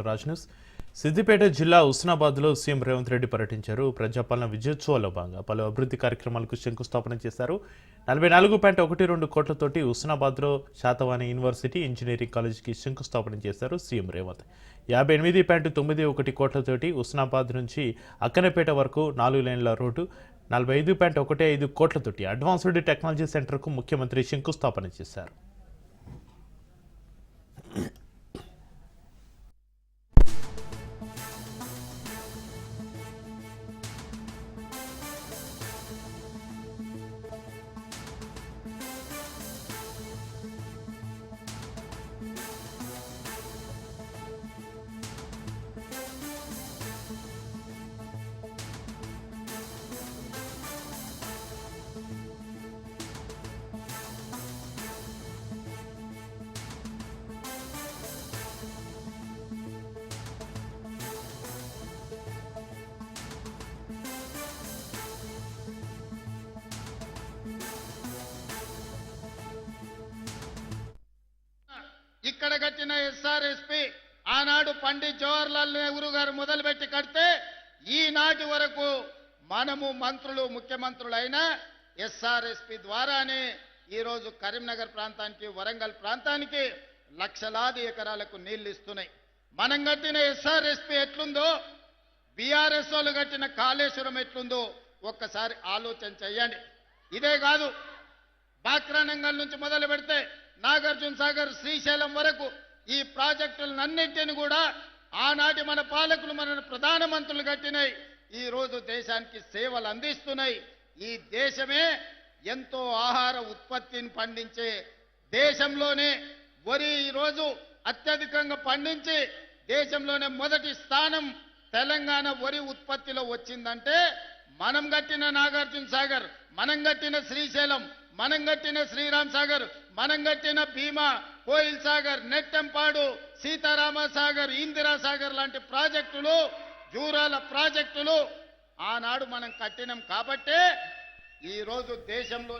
Raj news Siddipet జిల్లా హుస్నాబాద్లో CM Revanth Reddy పర్యటించారు. ప్రజాపాలన విజయోత్సవాల్లో భాగంగా పలు అభివృద్ధి కార్యక్రమాలకు శంకుస్థాపన చేశారు. నలభై నాలుగు పాయింట్ ఒకటి రెండు కోట్లతోటి హుస్నాబాద్లో శాతవాణి యూనివర్సిటీ ఇంజనీరింగ్ కాలేజీకి శంకుస్థాపన చేశారు సీఎం రేవంత్. యాభై ఎనిమిది పాయింట్ తొమ్మిది ఒకటి కోట్లతోటి ఉస్నాబాద్ నుంచి అక్కనపేట వరకు నాలుగు లైన్ల రోడ్డు నలభై ఐదు పాయింట్ ఒకటి ఐదు కోట్లతోటి అడ్వాన్స్డ్ టెక్నాలజీ సెంటర్కు ముఖ్యమంత్రి శంకుస్థాపన చేశారు. ఎక్కడ కట్టిన ఎస్ఆర్ఎస్పి ఆనాడు పండిత్ జవహర్లాల్ నెహ్రూ గారు మొదలుపెట్టి కడితే ఈనాటి వరకు మనము మంత్రులు ముఖ్యమంత్రులైన ఎస్ఆర్ఎస్పి ద్వారానే ఈరోజు కరీంనగర్ ప్రాంతానికి వరంగల్ ప్రాంతానికి లక్షలాది ఎకరాలకు నీళ్ళు ఇస్తున్నాయి మనం కట్టిన ఎస్ఆర్ఎస్పి ఎట్లుందో బీఆర్ఎస్ వాళ్ళు కట్టిన కాళేశ్వరం ఎట్లుందో ఒక్కసారి ఆలోచన చెయ్యండి ఇదే కాదు బాక్రానంగల్ నుంచి మొదలు పెడితే నాగార్జున సాగర్ శ్రీశైలం వరకు ఈ ప్రాజెక్టులన్నింటిని కూడా ఆనాటి మన పాలకులు మన ప్రధానమంత్రులు కట్టినాయి. ఈ రోజు దేశానికి సేవలు అందిస్తున్నాయి. ఈ దేశమే ఎంతో ఆహార ఉత్పత్తిని పండించే దేశంలోనే వరి ఈరోజు అత్యధికంగా పండించి దేశంలోనే మొదటి స్థానం తెలంగాణ వరి ఉత్పత్తిలో వచ్చిందంటే మనం కట్టిన నాగార్జున సాగర్ మనం కట్టిన శ్రీశైలం మనం కట్టిన శ్రీరామ్ సాగర్ మనం కట్టిన భీమా కోయిల్ సాగర్ నెట్టెంపాడు సీతారామ సాగర్ ఇందిరా సాగర్ లాంటి ప్రాజెక్టులు జూరాల ప్రాజెక్టులు ఆనాడు మనం కట్టినాం కాబట్టే ఈరోజు దేశంలో